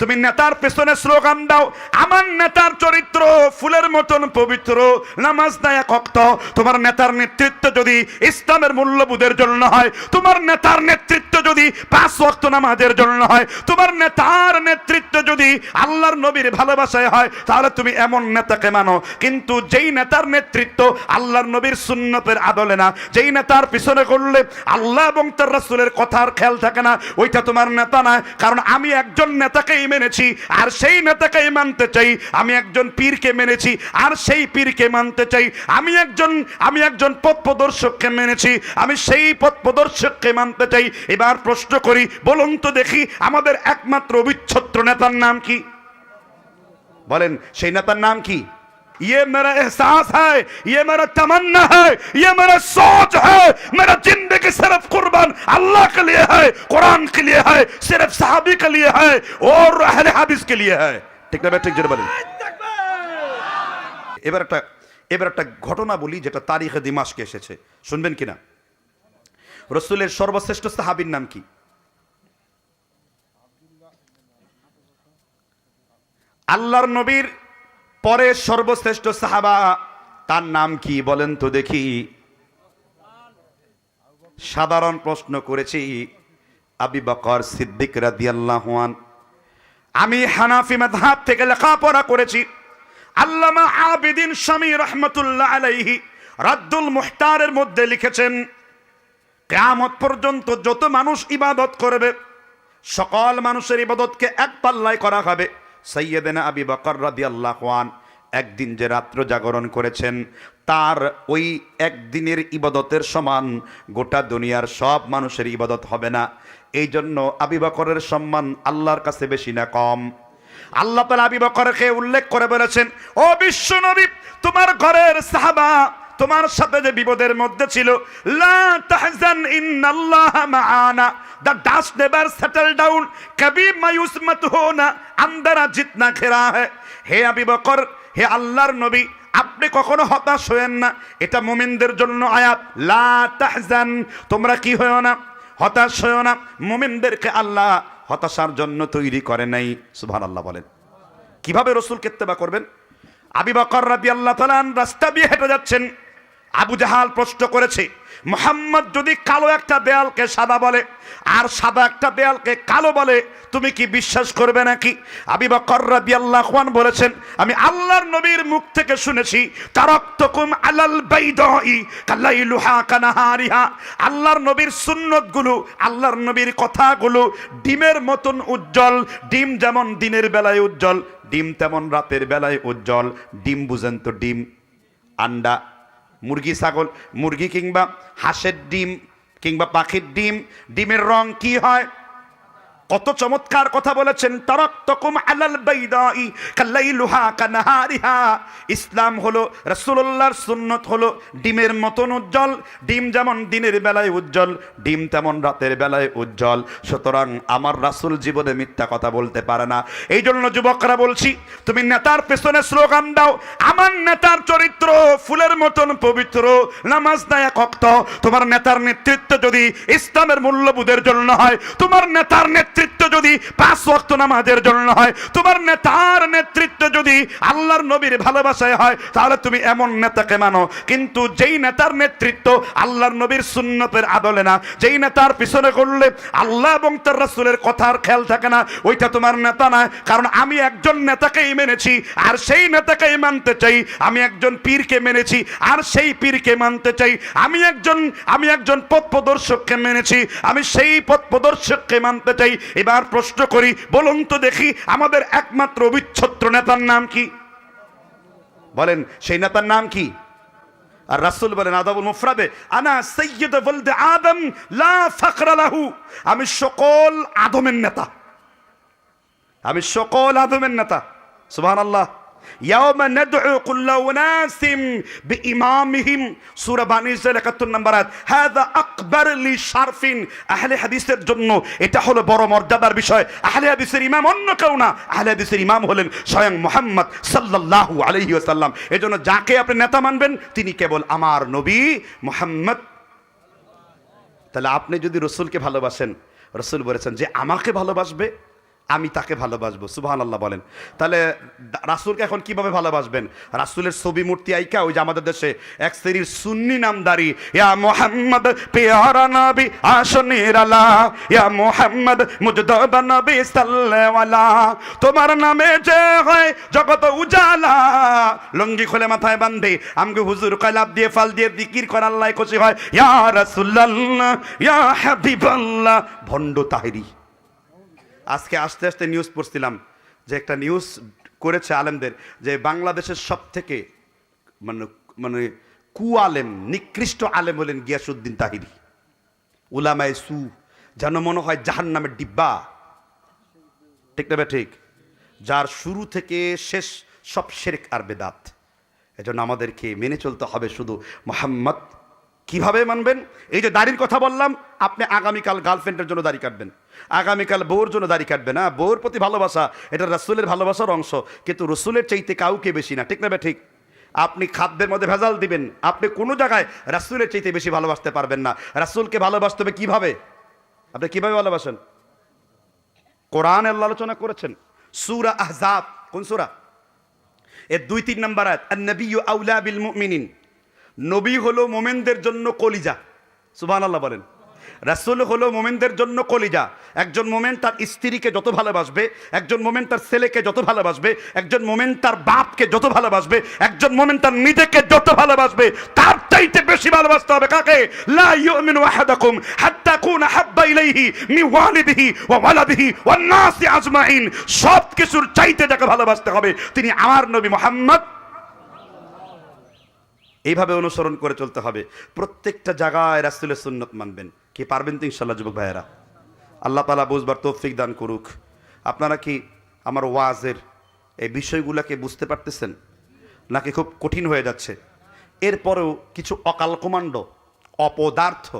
তুমি নেতার পেছনে স্লোগান দাও। আমার নেতার চরিত্র ফুলের মতন পবিত্র, নামাজ দেয় কক্ত তোমার নেতার নেতৃত্ব যদি ইসলামের মূল্যবোধের জন্য হয়, তোমার নেতার নেতৃত্ব যদি পাঁচ ওয়াক্ত নামাজের জন্য হয়, তোমার নেতার নেতৃত্ব যদি আল্লাহর নবীর ভালোবাসায় হয়, তাহলে তুমি এমন নেতাকে মানো। কিন্তু যেই নেতার নেতৃত্ব আল্লাহর নবীর সুন্নতের আদলে না, যেই নেতার পিছনে করলে আল্লাহ এবং তার রাসূলের কথার খেয়াল থাকে না, ওইটা তোমার নেতা না। কারণ আমি একজন নেতাকেই মেনেছি, আর সেই নেতাকেই মানতে চাই। আমি একজন পীরকে মেনেছি, আর সেই পীরকে মানতে চাই। আমি একজন আমি একজন পথ প্রদর্শককে মেনেছি, আমি সেই পথ প্রদর্শককে মানতে চাই। এবার প্রশ্ন করি, বলুন তো দেখি, আমাদের একমাত্র অবিচ্ছত্র নেতার নাম কি? বলেন, সেই নেতার নাম কি? ये मेरा एहसास है ये मेरा तमन्ना है ये मेरा सोच है मेरा जिंदगी सिर्फ कुर्बान अल्लाह के लिए है कुरान के लिए है सिर्फ साहबी के लिए है और अहले हादिस के लिए है ঠিক না ঠিক যেটা বলেন এবার একটা এবার একটা ঘটনা বলি যেটা তারিখে দিমাসকে এসেছে শুনবেন কিনা রসুলের সর্বশ্রেষ্ঠ সাহাবীর নাম কি আল্লাহর নবীর পরে সর্বশ্রেষ্ঠ সাহাবা, তার নাম কি বলেন তো দেখি। সাধারণ প্রশ্ন করেছি আবি বকর সিদ্দিক রাদিয়াল্লাহুয়ান আমি হানাফি মাযহাব থেকে লেখাপড়া করেছি। আল্লামা আবিদিন শামী রহমতুল্লাহ আলাইহি রাদ্দুল মুহতারের মধ্যে লিখেছেন, কেয়ামত পর্যন্ত যত মানুষ ইবাদত করবে, সকল মানুষের ইবাদতকে এক পাল্লায় করা হবে। সৈয়দেনা আবি বকর রাদিয়াল্লাহু আন, একদিন যে রাত্র জাগরণ করেছেন, তার ওই একদিনের ইবাদতের সমান গোটা দুনিয়ার সব মানুষের ইবাদত হবে না। এই জন্য আবি বকরের সম্মান আল্লাহর কাছে বেশি না কম। আল্লাহ তালা আবি বকরকে উল্লেখ করে বলেছেন, ও বিশ্ব নবী, তোমার ঘরের সাহাবা, তোমার সাথে যে বিপদের মধ্যে ছিল, লা তাহজান ইন্নাল্লাহ মাআনা। The dust never settle down কবি মায়ুস মত হো না আন্দারা জিতনা খেরা হ্যায় হে আবি বকর হে আল্লাহর নবী আপনি কখনো হতাশ হয়েন না এটা মুমিনদের জন্য আয়াত। লা তাহজান, তোমরা কি হয়েও না? হতাশ হয়েও না? মুমিনদেরকে আল্লাহ হতাশার জন্য তৈরি করে নাই। সুবহানাল্লাহ বলেন। কীভাবে রসুল কেত্তেবা করবেন? আবি বকর রাদি আল্লাহ তালান রাস্তা দিয়ে হেঁটে যাচ্ছেন। আবু জাহাল প্রশ্ন করেছে মোহাম্মদ যদি কালো একটা দেয়ালকে সাদা বলে, আর সাদা একটা দেয়ালকে কালো বলে, তুমি কি বিশ্বাস করবে নাকি? আবি বকর আল্লাহ বলেছেন, আমি আল্লাহর নবীর মুখ থেকে শুনেছি আল্লাহর নবীর সুন্নতগুলো, আল্লাহর নবীর কথাগুলো ডিমের মতন উজ্জ্বল, ডিম যেমন দিনের বেলায় উজ্জ্বল, ডিম তেমন রাতের বেলায় উজ্জ্বল, ডিম বুঝেন তো ডিম, আন্ডা মুরগি ছাগল মুরগি কিংবা হাঁসের ডিম কিংবা পাখির ডিম ডিমের রং কি হয়? কত চমৎকার কথা বলেছেন ইসলাম হলো রাসূলুল্লাহর সুন্নত হলো ডিমের মতন উজ্জ্বল, ডিম যেমন দিনের বেলায় উজ্জ্বল, ডিম তেমন রাতের বেলায় উজ্জ্বল। সুতরাং আমার রাসূল জীবনে মিথ্যা কথা বলতে পারে না। এই জন্য যুবকরা বলছি, তুমি নেতার পেছনে স্লোগান দাও, আমার নেতার চরিত্র ফুলের মতন পবিত্র, নামাজ দেয় কক্ত তোমার নেতার নেতৃত্ব যদি ইসলামের মূল্যবোধের জন্য হয়, তোমার নেতার নেতৃত্ব যদি পাঁচ ওয়াক্ত নামাজের জন্য হয়, তোমার নেতার নেতৃত্ব যদি আল্লাহর নবীর ভালোবাসায় হয়, তাহলে তুমি এমন নেতাকে মানো। কিন্তু যেই নেতার নেতৃত্ব আল্লাহর নবীর সুন্নতের আদলে না, যেই নেতার পিছনে করলে আল্লাহ এবং তার রাসূলের কথার খেয়াল থাকে না, ওইটা তোমার নেতা না। কারণ আমি একজন নেতাকেই মেনেছি, আর সেই নেতাকেই মানতে চাই। আমি একজন পীরকে মেনেছি, আর সেই পীরকে মানতে চাই। আমি একজন আমি একজন পথ প্রদর্শককে মেনেছি, আমি সেই পথ প্রদর্শককে মানতে চাই। এবার প্রশ্ন করি, বলুন তো দেখি আমাদের একমাত্র অবিচ্ছত্র নেতার নাম কি? বলেন, সেই নেতার নাম কি? আর রাসুল বলেন, আদাবুল মুফরাদে, আনা সৈয়দ বলতে আদম, লা ফাকরালাহু আমি সকল আদমের নেতা। আমি সকল আদমের নেতা। সুবহানাল্লাহ। ইয়াওমা নাদউ কুল্লা উনাসিম বিইমামিহিম সূরা বানী ইসরাইল 71 নম্বর আয়াত হাযা আকবার লি শারফিন আহলে হাদিসের জন্য। এটা হলো বড় মর্যাদার বিষয়। আহলে হাদিসের ইমাম অন্য কেউ না। আহলে হাদিসের ইমাম হলেন স্বয়ং মুহাম্মদ সাল্লাল্লাহু আলাইহি ওয়াসাল্লাম। এজন্য যাকে আপনি নেতা মানবেন, তিনি কেবল আমার নবী মুহাম্মদ। তাহলে আপনি যদি রসুলকে ভালোবাসেন, রসুল বলেছেন যে, আমাকে ভালোবাসবে? আমি তাকে ভালোবাসবো সুবহান আল্লাহ বলেন। তাহলে রাসূলকে এখন কীভাবে ভালোবাসবেন? রাসূলের ছবি মূর্তি আইকা, ওই যে আমাদের দেশে এক শ্রেণির সুন্নি নামদারি, ইয়া মোহাম্মদ, পেয়ারা নবী আসনের আলা ইয়া মোহাম্মদ মুজদবা নবী সাল্লাল্লাহু তোমার নামে যে হয় জগত উজালা। লঙ্গি খুলে মাথায় বান্ধে আমগে হুজুর কয়লাপ দিয়ে, ফাল দিয়ে দিকির কর আল্লাহ খুশি হয়, ইয়া রাসূলুল্লাহ, ইয়া হাবিবাল্লাহ। ভণ্ড তাহেরি। আজকে আস্তে আস্তে নিউজ পড়ছিলাম যে একটা নিউজ করেছে আলেমদের যে বাংলাদেশের সব থেকে মানে মানে কু আলেম, নিকৃষ্ট আলেম হলেন গিয়াসুদ্দিন তাহিরি। উলামায় সু, যেন মনে হয় জাহান নামের ডিব্বা। ঠিক না ঠিক? যার শুরু থেকে শেষ সব শেরেক আর বেদাত। এজন্য আমাদেরকে মেনে চলতে হবে শুধু। মোহাম্মদ, কীভাবে মানবেন? এই যে দাড়ির কথা বললাম, আপনি আগামীকাল গার্লফ্রেন্ডের জন্য দাড়ি কাটবেন। আগামীকাল বউর জন্য দাড়ি কাটবেন না। বউর প্রতি ভালোবাসা, এটা রাসূলের ভালোবাসার অংশ, কিন্তু রসুলের চাইতে কাউকে বেশি না। ঠিক না ঠিক। আপনি খাদ্যের মধ্যে ভেজাল দিবেন। আপনি কোনো জায়গায় রাসূলের চাইতে বেশি ভালোবাসতে পারবেন না। রাসূলকে ভালোবাসতে হবে কীভাবে? আপনি কীভাবে ভালোবাসেন? কোরআন আল্লাহ আলোচনা করেছেন। সুরা আহজাব, কোন সুরা? এর দুই তিন নম্বর আয়াত নবী আউলা বিল নবী হলো মোমেনদের জন্য কলিজা। সুবহানাল্লাহ বলেন। রাসূল হলো মোমেনদের জন্য কলিজা। একজন মোমেন তার স্ত্রীকে যত ভালোবাসবে, একজন মোমেন তার ছেলেকে যত ভালোবাসবে, একজন মোমেন তার বাপকে যত ভালোবাসবে, একজন মোমেন তার নিজেকে যত ভালোবাসবে, তার চাইতে বেশি ভালোবাসতে হবে কাকে? লা ইউমিনু আহাদাকুম হাত্তা ইলাইহি মি ওয়ালিদিহি ওয়া ওয়ালাদিহি ওয়ান নাসি আজমাইন। সব কিছুর চাইতে যাকে ভালোবাসতে হবে, তিনি আমার নবী মুহাম্মদ। এইভাবে অনুসরণ করে চলতে হবে। প্রত্যেকটা জায়গায় রাসুলের সুন্নত মানবেন। কি পারবেন তো ইনশাল্লাহ, যুবক ভাইয়েরা? আল্লাহ তালা বুঝবার তৌফিক দান করুক। আপনারা কি আমার ওয়াজের এই বিষয়গুলোকে বুঝতে পারতেছেন? নাকি খুব কঠিন হয়ে যাচ্ছে? এরপরেও কিছু অকাল কমান্ড, অপদার্থ,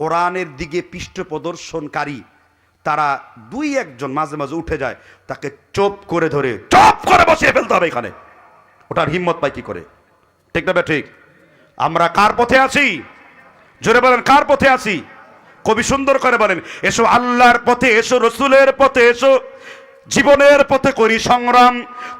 কোরআনের দিকে পৃষ্ঠ প্রদর্শনকারী, তারা দুই একজন মাঝে মাঝে উঠে যায়, তাকে চোপ করে ধরে, চপ করে বসিয়ে ফেলতে হবে এখানে। ওটার হিম্মত পাই কি করে? ঠিক না ঠিক? আমরা কার পথে আছি? জোরে বলেন, কার পথে আছি? কবি সুন্দর করে বলেন, এসো আল্লাহর পথে, এসো রসুলের পথে, এসো জীবনের পথে করি সংগ্রাম।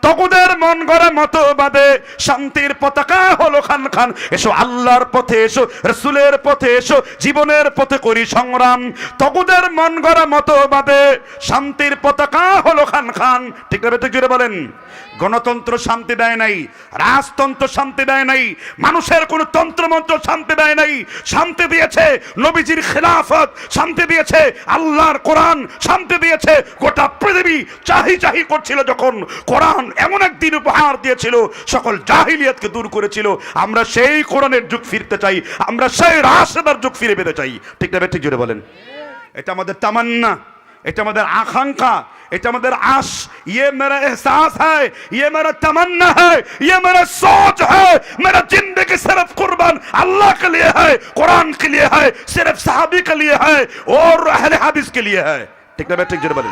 তকুদের মন গড়া মতবাদে শান্তির পতাকা হলো খান খান। এসো আল্লাহর পথে, এসো রসুলের পথে, এসো জীবনের পথে করি সংগ্রাম। তকুদের মন গড়া মতবাদে শান্তির পতাকা হলো খান খান। ঠিক না জুড়ে বলেন। গণতন্ত্র শান্তি দেয় নাই, রাজতন্ত্র শান্তি দেয় নাই, মানুষের কোনো তন্ত্রমন্ত্র শান্তি দেয় নাই। শান্তি দিয়েছে নবীজির খেলাফত, শান্তি দিয়েছে আল্লাহর কোরআন, শান্তি দিয়েছে গোটা পৃথিবী চাহি চাহি করছিল যখন কোরআন এমন একদিন উপহার দিয়েছিল সকল জাহিলিয়াতকে দূর করেছিল আমরা সেই কোরআনের যুগ ফিরতে চাই আমরা সেই রাশেদার যুগ ফিরে পেতে চাই ঠিক না বে? ঠিক জুড়ে বলেন এটা আমাদের তামান্না এটা আমাদের আকাঙ্ক্ষা এটা আমাদের आश ये मेरा एहसास है ये मेरा तमन्ना है ये मेरा सोच है मेरा जिंदगी सिर्फ कुर्बान अल्लाह के लिए है कुरान के लिए है सिर्फ साहबी के लिए है और अहले हदीस के लिए है ठीक ना ठीक जरा बोलें